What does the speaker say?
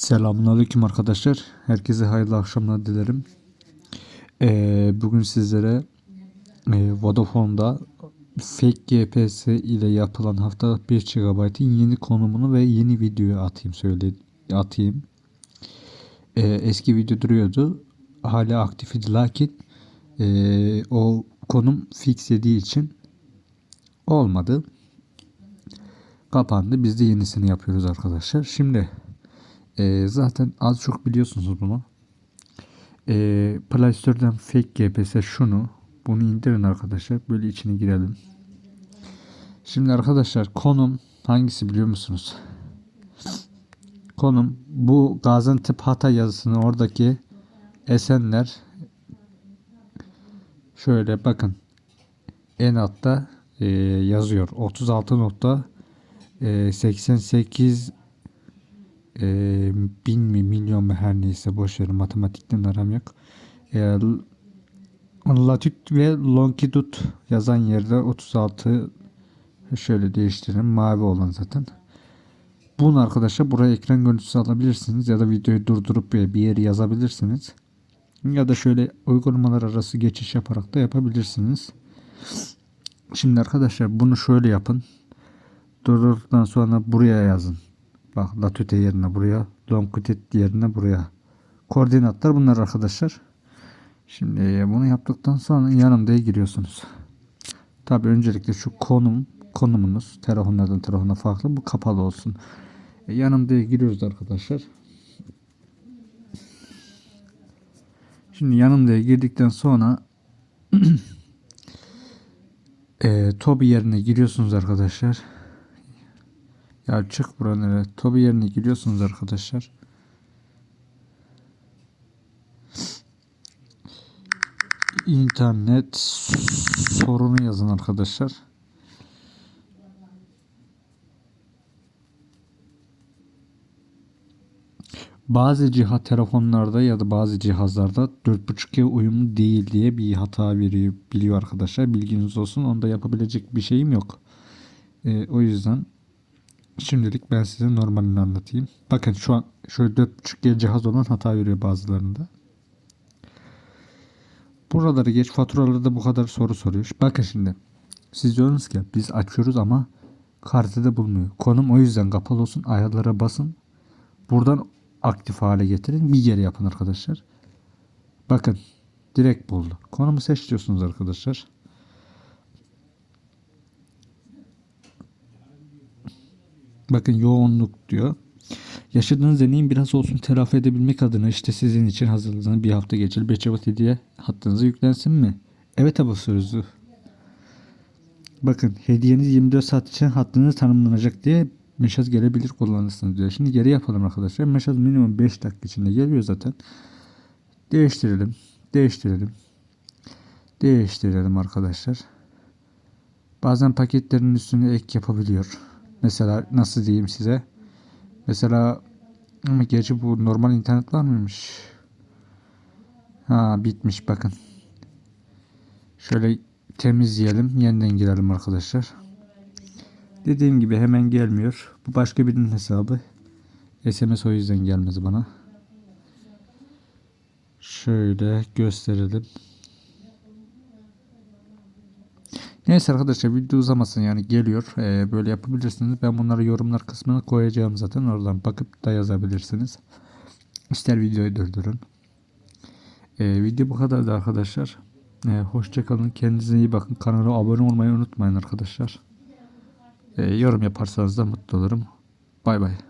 Selamünaleyküm arkadaşlar. Herkese hayırlı akşamlar dilerim. Ee, bugün sizlere e, Vodafone'da fake GPS ile yapılan haftalık 1 GB'ın yeni konumunu ve yeni videoyu atayım söyle atayım. Ee, eski video duruyordu. Hala aktif idi lakin e, o konum fix yediği için olmadı. Kapandı. Biz de yenisini yapıyoruz arkadaşlar. Şimdi ee, zaten az çok biliyorsunuz bunu. Ee, Play Store'dan fake GPS şunu. Bunu indirin arkadaşlar. Böyle içine girelim. Şimdi arkadaşlar konum hangisi biliyor musunuz? Konum bu Gaziantep Hatay yazısını oradaki Esenler şöyle bakın en altta e, yazıyor 36 nokta e, 88 e, bin mi milyon mu her neyse boş matematikten aram yok. E, latitude ve longitude yazan yerde 36 şöyle değiştirelim mavi olan zaten. Bunu arkadaşlar buraya ekran görüntüsü alabilirsiniz ya da videoyu durdurup bir yeri yazabilirsiniz. Ya da şöyle uygulamalar arası geçiş yaparak da yapabilirsiniz. Şimdi arkadaşlar bunu şöyle yapın. Durdurduktan sonra buraya yazın. Bak latitude yerine buraya, longitude yerine buraya. Koordinatlar bunlar arkadaşlar. Şimdi bunu yaptıktan sonra yanımda giriyorsunuz. Tabi öncelikle şu konum konumunuz telefonlardan telefona farklı bu kapalı olsun. E, yanımda giriyoruz arkadaşlar. Şimdi yanımda girdikten sonra e, Tobi yerine giriyorsunuz arkadaşlar. Ya çık buradan evet. Tobi yerine giriyorsunuz arkadaşlar. İnternet sorunu yazın arkadaşlar. Bazı cihaz telefonlarda ya da bazı cihazlarda 4.5G uyumlu değil diye bir hata veriyor biliyor arkadaşlar. Bilginiz olsun. Onda yapabilecek bir şeyim yok. Ee, o yüzden Şimdilik ben size normalini anlatayım. Bakın şu an şöyle 4.5G cihaz olan hata veriyor bazılarında. Buraları geç faturalarda bu kadar soru soruyor. Bakın şimdi. Siz diyorsunuz ki biz açıyoruz ama kartede bulmuyor. Konum o yüzden kapalı olsun. Ayarlara basın. Buradan aktif hale getirin. Bir yere yapın arkadaşlar. Bakın. Direkt buldu. Konumu seç diyorsunuz arkadaşlar. Bakın yoğunluk diyor. Yaşadığınız deneyim biraz olsun telafi edebilmek adına işte sizin için hazırladığınız bir hafta geçir 5 Şubat hediye hattınıza yüklensin mi? Evet basıyoruz. Bakın hediyeniz 24 saat için hattınız tanımlanacak diye mesaj gelebilir kullanırsınız diyor. Şimdi geri yapalım arkadaşlar. Mesaj minimum 5 dakika içinde geliyor zaten. Değiştirelim. Değiştirelim. Değiştirelim arkadaşlar. Bazen paketlerin üstüne ek yapabiliyor. Mesela nasıl diyeyim size? Mesela ama gerçi bu normal internet var mıymış? Ha bitmiş bakın. Şöyle temizleyelim. Yeniden girelim arkadaşlar. Dediğim gibi hemen gelmiyor. Bu başka birinin hesabı. SMS o yüzden gelmez bana. Şöyle gösterelim. Neyse arkadaşlar video uzamasın yani geliyor. Ee, böyle yapabilirsiniz. Ben bunları yorumlar kısmına koyacağım zaten. Oradan bakıp da yazabilirsiniz. İster videoyu durdurun. Ee, video bu kadardı arkadaşlar. Ee, Hoşçakalın. Kendinize iyi bakın. Kanala abone olmayı unutmayın arkadaşlar. Ee, yorum yaparsanız da mutlu olurum. Bay bay.